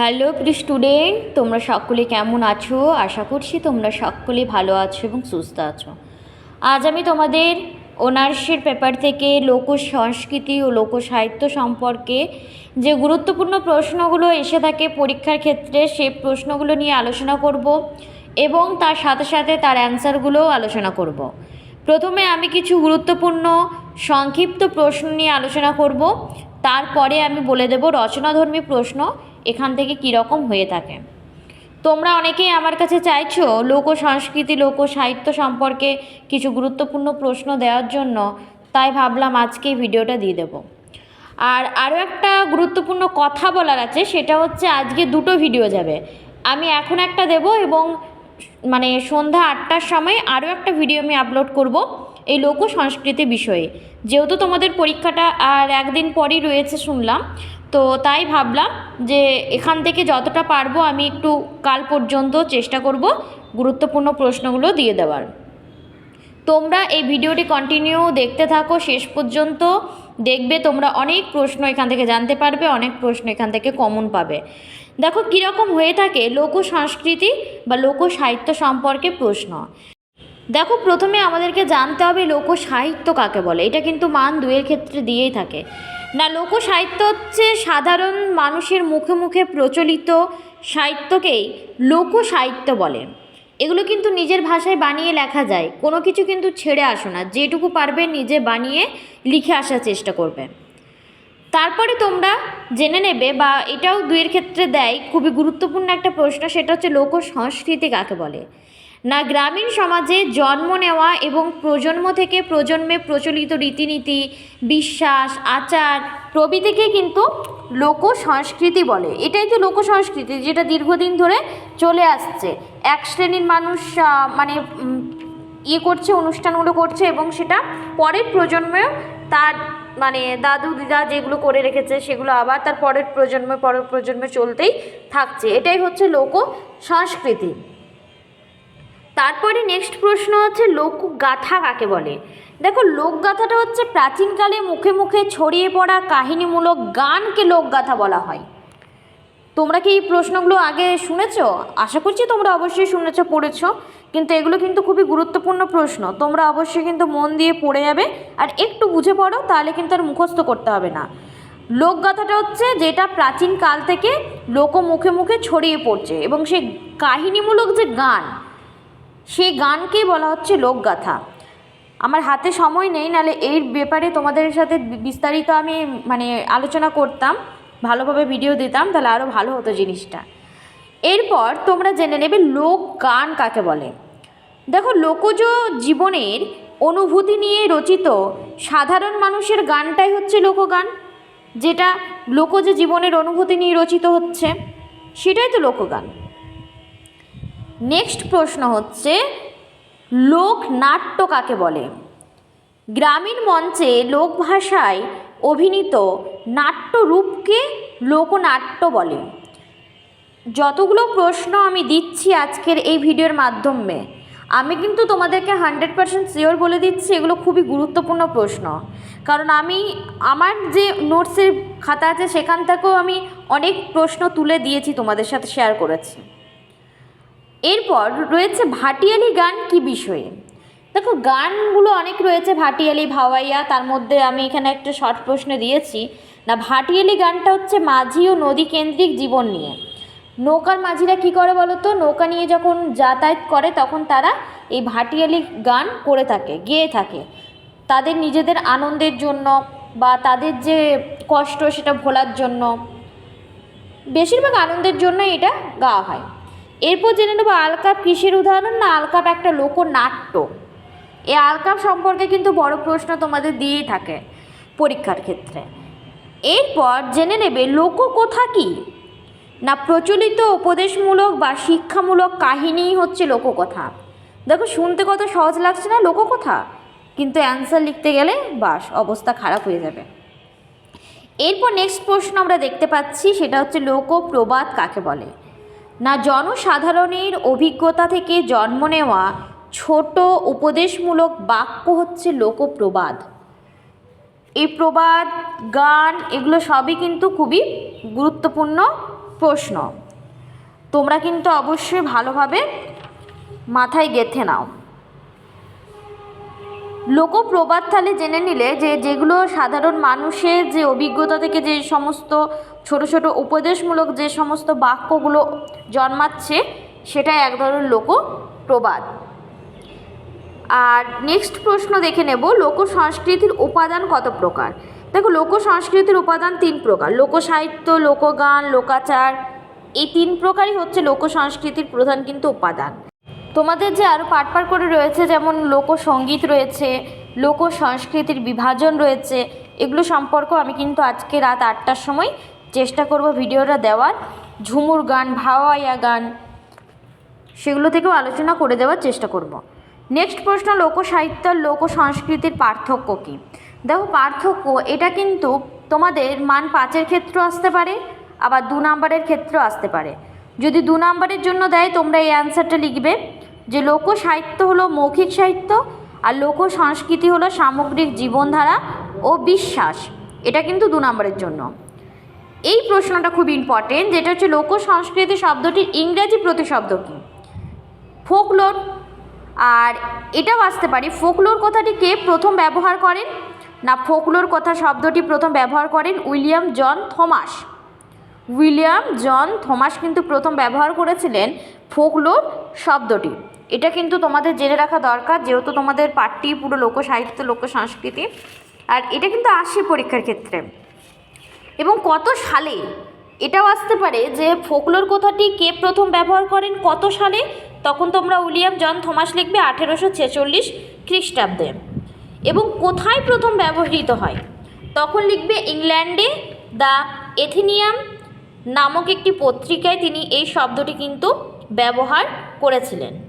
Hello প্রিয় student, তোমরা সকলে কেমন আছো? আশা করছি তোমরা সকলে ভালো আছো এবং সুস্থ আছো। আজ আমি তোমাদের অনার্সের পেপার থেকে লোক সংস্কৃতি ও লোক সাহিত্য সম্পর্কে যে গুরুত্বপূর্ণ প্রশ্নগুলো এসে থাকে পরীক্ষার ক্ষেত্রে সেই প্রশ্নগুলো নিয়ে আলোচনা করব এবং তার সাথে সাথে তার অ্যান্সারগুলোও আলোচনা করব। প্রথমে আমি কিছু গুরুত্বপূর্ণ সংক্ষিপ্ত প্রশ্ন নিয়ে আলোচনা করব। তারপরে আমি বলে দেব রচনাধর্মী প্রশ্ন এখান থেকে কীরকম হয়ে থাকে। তোমরা অনেকেই আমার কাছে চাইছো লোক সংস্কৃতি, লোক সাহিত্য সম্পর্কে কিছু গুরুত্বপূর্ণ প্রশ্ন দেওয়ার জন্য, তাই ভাবলাম আজকে ভিডিওটা দিয়ে দেবো। আর আরও একটা গুরুত্বপূর্ণ কথা বলার আছে, সেটা হচ্ছে আজকে দুটো ভিডিও যাবে। আমি এখন একটা দেব এবং মানে সন্ধ্যা আটটার সময় আরও একটা ভিডিও আমি আপলোড করব এই লোক সংস্কৃতি বিষয়ে। যেহেতু তোমাদের পরীক্ষাটা আর একদিন পরই রয়েছে শুনলাম তো তাই ভাবলাম যে এখান থেকে যতটা পারব আমি একটু কাল পর্যন্ত চেষ্টা করব গুরুত্বপূর্ণ প্রশ্নগুলো দিয়ে দেওয়ার। তোমরা এই ভিডিওটি কন্টিনিউ দেখতে থাকো, শেষ পর্যন্ত দেখবে তোমরা অনেক প্রশ্ন এখান থেকে জানতে পারবে, অনেক প্রশ্ন এখান থেকে কমন পাবে। দেখো কীরকম হয়ে থাকে লোক সংস্কৃতি বা লোক সাহিত্য সম্পর্কে প্রশ্ন। দেখো প্রথমে আমাদেরকে জানতে হবে লোক সাহিত্য কাকে বলে, এটা কিন্তু মান দুয়ের ক্ষেত্রে দিয়েই থাকে। না, লোকসাহিত্য হচ্ছে সাধারণ মানুষের মুখে মুখে প্রচলিত সাহিত্যকেই লোকসাহিত্য বলে। এগুলো কিন্তু নিজের ভাষায় বানিয়ে লেখা যায়। কোনো কিছু কিন্তু ছেড়ে আসো না। যেটুকু পারবে নিজে বানিয়ে লিখে আসার চেষ্টা করবে। তারপরে তোমরা জেনে নেবে বা এটাও দুইয়ের ক্ষেত্রে দেয়, খুবই গুরুত্বপূর্ণ একটা প্রশ্ন, সেটা হচ্ছে লোক সংস্কৃতি কাকে বলে? না গ্রামীণ সমাজে জন্ম নেওয়া এবং প্রজন্ম থেকে প্রজন্মে প্রচলিত রীতিনীতি, বিশ্বাস, আচার প্রভৃতিকে কিন্তু লোক সংস্কৃতি বলে। এটাই তো লোক সংস্কৃতি যেটা দীর্ঘদিন ধরে চলে আসছে। এক শ্রেণির মানুষ মানে ইয়ে করছে, অনুষ্ঠানগুলো করছে এবং সেটা পরের প্রজন্মেও তার মানে দাদু, দিদা যেগুলো করে রেখেছে সেগুলো আবার তার পরের প্রজন্মে পরের প্রজন্মে চলতেই থাকছে। এটাই হচ্ছে লোক সংস্কৃতি তারপরে নেক্সট প্রশ্ন হচ্ছে লোকগাথা কাকে বলে? দেখো লোকগাথাটা হচ্ছে প্রাচীনকালে মুখে মুখে ছড়িয়ে পড়া কাহিনীমূলক গানকে লোকগাথা বলা হয়। তোমরা কি এই প্রশ্নগুলো আগে শুনেছো? আশা করছি তোমরা অবশ্যই শুনেছ, পড়েছো, কিন্তু এগুলো কিন্তু খুবই গুরুত্বপূর্ণ প্রশ্ন। তোমরা অবশ্যই কিন্তু মন দিয়ে পড়ে যাবে, আর একটু বুঝে পড়ো, তাহলে কিন্তু আর মুখস্থ করতে হবে না। লোকগাথাটা হচ্ছে যেটা প্রাচীন কাল থেকে লোক মুখে মুখে ছড়িয়ে পড়ছে, এবং সেই কাহিনীমূলক যে গান সেই গানকেই বলা হচ্ছে লোকগাথা। আমার হাতে সময় নেই নাহলে এই ব্যাপারে তোমাদের সাথে বিস্তারিত আমি মানে আলোচনা করতাম, ভালোভাবে ভিডিও দিতাম, তাহলে আরও ভালো হতো জিনিসটা। এরপর তোমরা জেনে নেবে লোক গান কাকে বলে। দেখো, লোকজ জীবনের অনুভূতি নিয়ে রচিত সাধারণ মানুষের গানটাই হচ্ছে লোকগান, যেটা লোকজ জীবনের অনুভূতি নিয়ে রচিত হচ্ছে, সেটাই তো লোকগান। নেক্সট প্রশ্ন হচ্ছে, লোকনাট্য কাকে বলে? গ্রামীণ মঞ্চে লোকভাষায় অভিনীত নাট্যরূপকে লোকনাট্য বলে। যতগুলো প্রশ্ন আমি দিচ্ছি আজকের এই ভিডিওর মাধ্যমে, আমি কিন্তু তোমাদেরকে হান্ড্রেড পার্সেন্ট শিওর বলে দিচ্ছি, এগুলো খুবই গুরুত্বপূর্ণ প্রশ্ন। কারণ আমি, আমার যে নোটসের খাতা আছে, সেখান থেকেও আমি অনেক প্রশ্ন তুলে দিয়েছি তোমাদের সাথে শেয়ার করেছি। এরপর রয়েছে ভাটিয়ালি গান কি বিষয়ে? দেখো, গানগুলো অনেক রয়েছে, ভাটিয়ালি, ভাওয়াইয়া, তার মধ্যে আমি এখানে একটা শর্ট প্রশ্ন দিয়েছি। না, ভাটিয়ালি গানটা হচ্ছে মাঝি ও নদী কেন্দ্রিক জীবন নিয়ে। নৌকার মাঝিরা কি করে বলো তো? নৌকা নিয়ে যখন যাতায়াত করে, তখন তারা এই ভাটিয়ালি গান করে থাকে, গেয়ে থাকে। তাদের নিজেদের আনন্দের জন্য বা তাদের যে কষ্ট, সেটা ভোলার জন্য। বেশিরভাগ আনন্দের জন্য এটা গাওয়া হয়। এরপর জেনে নেব আলকাপ কিসের উদাহরণ না আলকাপ একটা লোকনাট্য? এই আলকাপ সম্পর্কে কিন্তু বড় প্রশ্ন তোমাদের দিয়েই থাকে পরীক্ষার ক্ষেত্রে। এরপর জেনে নেবে লোককথা কি? না প্রচলিত উপদেশমূলক বা শিক্ষামূলক কাহিনীই হচ্ছে লোককথা দেখো শুনতে কত সহজ লাগছে না লোককথা কিন্তু অ্যান্সার লিখতে গেলে বাস, অবস্থা খারাপ হয়ে যাবে। এরপর নেক্সট প্রশ্ন আমরা দেখতে পাচ্ছি, সেটা হচ্ছে লোকপ্রবাদ কাকে বলে? না জনসাধারণের অভিজ্ঞতা থেকে জন্ম নেওয়া ছোট উপদেশমূলক বাক্য হচ্ছে লোকপ্রবাদ। এই প্রবাদ, গান এগুলো সবই কিন্তু খুবই গুরুত্বপূর্ণ প্রশ্ন। তোমরা কিন্তু অবশ্যই ভালোভাবে মাথায় গেঁথে নাও। লোকপ্রবাদ তাহলে জেনে নিলে যে যেগুলো সাধারণ মানুষের যে অভিজ্ঞতা থেকে যে সমস্ত ছোট ছোট উপদেশমূলক যে সমস্ত বাক্যগুলো জন্মাচ্ছে সেটা এক ধরনের লোকপ্রবাদ। আর নেক্সট প্রশ্ন দেখে নেব লোক সংস্কৃতির উপাদান কত প্রকার? দেখো লোক সংস্কৃতির উপাদান তিন প্রকার, লোকসাহিত্য, লোকগান, লোকাচার, এই তিন প্রকারই হচ্ছে লোক সংস্কৃতির প্রধান কিন্তু উপাদান। তোমাদের যে আরও পাট পাট করে রয়েছে, যেমন লোকসঙ্গীত রয়েছে লোক সংস্কৃতির বিভাজন রয়েছে, এগুলো সম্পর্কেও আমি কিন্তু আজকে রাত আটটার সময় চেষ্টা করব ভিডিওটা দেওয়ার। ঝুমুর গান, ভাওয়াইয়া গান, সেগুলো থেকেও আলোচনা করে দেওয়ার চেষ্টা করব। নেক্সট প্রশ্ন লোক সাহিত্য আর লোক সংস্কৃতির পার্থক্য কী? দেখো, পার্থক্য, এটা কিন্তু তোমাদের মান পাঁচের ক্ষেত্রেও আসতে পারে, আবার দু নাম্বারের ক্ষেত্রেও আসতে পারে। যদি দু নাম্বারের জন্য দেয়, তোমরা এই অ্যান্সারটা লিখবে যে লোক সাহিত্য হলো মৌখিক সাহিত্য আর লোক সংস্কৃতি হলো সামগ্রিক জীবনধারা ও বিশ্বাস। এটা কিন্তু দু নাম্বারের জন্য। এই প্রশ্নটা খুব ইম্পর্টেন্ট যেটা হচ্ছে লোক সংস্কৃতি শব্দটির ইংরেজি প্রতিশব্দ কী? ফোকলোর। আর এটাও আসতে পারি, ফোকলোর কথাটি কে প্রথম ব্যবহার করেন? না, ফোকলোর কথা শব্দটি প্রথম ব্যবহার করেন William John Thomas. William John Thomas কিন্তু প্রথম ব্যবহার করেছিলেন ফোকলোর শব্দটি। এটা কিন্তু তোমাদের জেনে রাখা দরকার, যেহেতু তোমাদের পাঠটি পুরো লোক সাহিত্য লোক সংস্কৃতি আর এটা কিন্তু আসে পরীক্ষার ক্ষেত্রে। এবং কত সালে এটাও আসতে পারে যে ফোকলোর কথাটি কে প্রথম ব্যবহার করেন, কত সালে? তখন তোমরা উইলিয়াম জন থমাস লিখবে আঠেরোশো ছেচল্লিশ খ্রিস্টাব্দে। এবং কোথায় প্রথম ব্যবহৃত হয়? তখন লিখবে ইংল্যান্ডে দ্য এথিনিয়াম নামক একটি পত্রিকায় তিনি এই শব্দটি কিন্তু ব্যবহার করেছিলেন।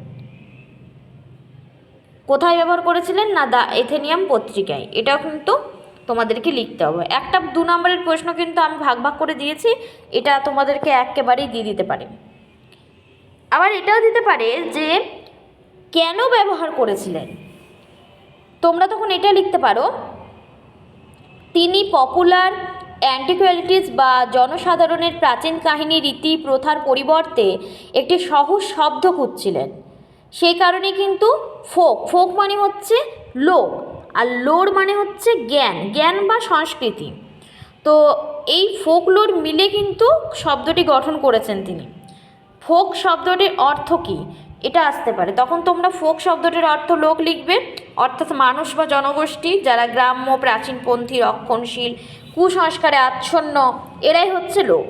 কোথায় ব্যবহার করেছিলেন? না দ্য এথেনিয়াম পত্রিকায়। এটাও কিন্তু তোমাদেরকে লিখতে হবে। একটা দু নম্বরের প্রশ্ন কিন্তু আমি ভাগ ভাগ করে দিয়েছি। এটা তোমাদেরকে একেবারেই দিয়ে দিতে পারে। আবার এটাও দিতে পারে যে, কেন ব্যবহার করেছিলেন? তোমরা তখন এটা লিখতে পারো, তিনি পপুলার অ্যান্টিকুয়ালিটিস বা জনসাধারণের প্রাচীন কাহিনী রীতি প্রথার পরিবর্তে একটি সহজ শব্দ খুঁজছিলেন। সেই কারণে কিন্তু ফোক ফোক মানে হচ্ছে লোক আর লোর মানে হচ্ছে জ্ঞান জ্ঞান বা সংস্কৃতি। তো এই ফোক, লোর মিলে কিন্তু শব্দটি গঠন করেছেন তিনি। ফোক শব্দটির অর্থ কী? এটা আসতে পারে। তখন তোমরা ফোক শব্দটির অর্থ লোক লিখবে, অর্থাৎ মানুষ বা জনগোষ্ঠী যারা গ্রাম্য, প্রাচীনপন্থী, রক্ষণশীল কুসংস্কারে আচ্ছন্ন, এরাই হচ্ছে লোক।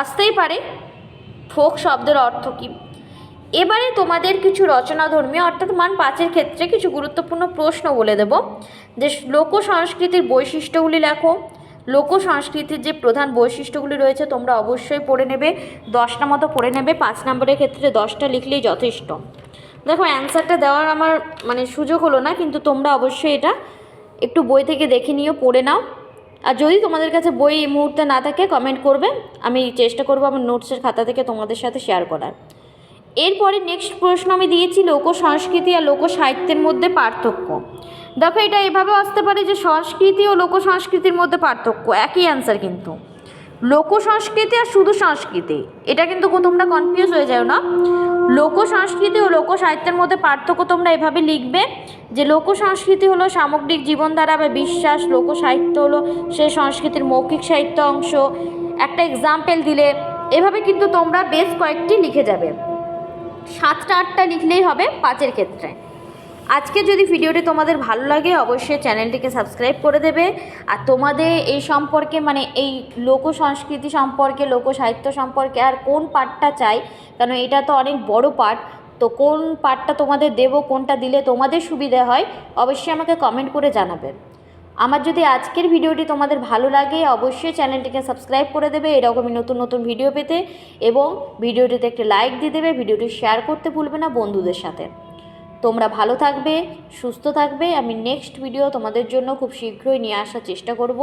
আসতেই পারে, ফোক শব্দের অর্থ কী? এবারে তোমাদের কিছু রচনাধর্মী, অর্থাৎ মান পাঁচের ক্ষেত্রে কিছু গুরুত্বপূর্ণ প্রশ্ন বলে দেব। যে লোক সংস্কৃতির বৈশিষ্ট্যগুলি লেখো। লোক সংস্কৃতির যে প্রধান বৈশিষ্ট্যগুলি রয়েছে, তোমরা অবশ্যই পড়ে নেবে। দশটা মতো পড়ে নেবে। পাঁচ নম্বরের ক্ষেত্রে দশটা লিখলেই যথেষ্ট। দেখো, অ্যান্সারটা দেওয়ার আমার মানে সুযোগ হলো না, কিন্তু তোমরা অবশ্যই এটা একটু বই থেকে দেখে নিও, পড়ে নাও। আর যদি তোমাদের কাছে বই এই মুহূর্তে না থাকে কমেন্ট করবে। আমি চেষ্টা করব আমার নোটসের খাতা থেকে তোমাদের সাথে শেয়ার করার। এরপরে নেক্সট প্রশ্ন আমি দিয়েছি, লোক সংস্কৃতি আর লোক সাহিত্যের মধ্যে পার্থক্য। দেখো, এটা এভাবে আসতে পারে যে সংস্কৃতি ও লোক সংস্কৃতির মধ্যে পার্থক্য। একই অ্যান্সার কিন্তু। লোক সংস্কৃতি আর শুধু সংস্কৃতি, এটা কিন্তু তোমরা কনফিউজ হয়ে যাও না। লোক সংস্কৃতি ও লোক সাহিত্যের মধ্যে পার্থক্য তোমরা এভাবে লিখবে যে লোক সংস্কৃতি হলো সামগ্রিক জীবনধারা বা বিশ্বাস লোক সাহিত্য হলো সে সংস্কৃতির মৌখিক সাহিত্য অংশ। একটা এক্সাম্পল দিলে এভাবে কিন্তু তোমরা বেশ কয়েকটি লিখে যাবে। সাতটা আটটা লিখলেই হবে পাঁচের ক্ষেত্রে। আজকে যদি ভিডিওটি তোমাদের ভালো লাগে, অবশ্যই চ্যানেলটিকে সাবস্ক্রাইব করে দেবে। আর তোমাদের এই সম্পর্কে মানে এই লোক সংস্কৃতি সম্পর্কে লোক সাহিত্য সম্পর্কে আর কোন পার্টটা চাই কারণ এটা তো অনেক বড় পার্ট তো কোন পার্টটা তোমাদের দেব, কোনটা দিলে তোমাদের সুবিধা হয়, অবশ্যই আমাকে কমেন্ট করে জানাবে। আমার যদি আজকের ভিডিওটি তোমাদের ভালো লাগে, অবশ্যই চ্যানেলটিকে সাবস্ক্রাইব করে দেবে, এরকমই নতুন নতুন ভিডিও পেতে। এবং ভিডিওটিতে একটি লাইক দিয়ে দেবে, ভিডিওটি শেয়ার করতে ভুলবে না বন্ধুদের সাথে। তোমরা ভালো থাকবে, সুস্থ থাকবে। আমি নেক্সট ভিডিও তোমাদের জন্য খুব শীঘ্রই নিয়ে আসার চেষ্টা করব।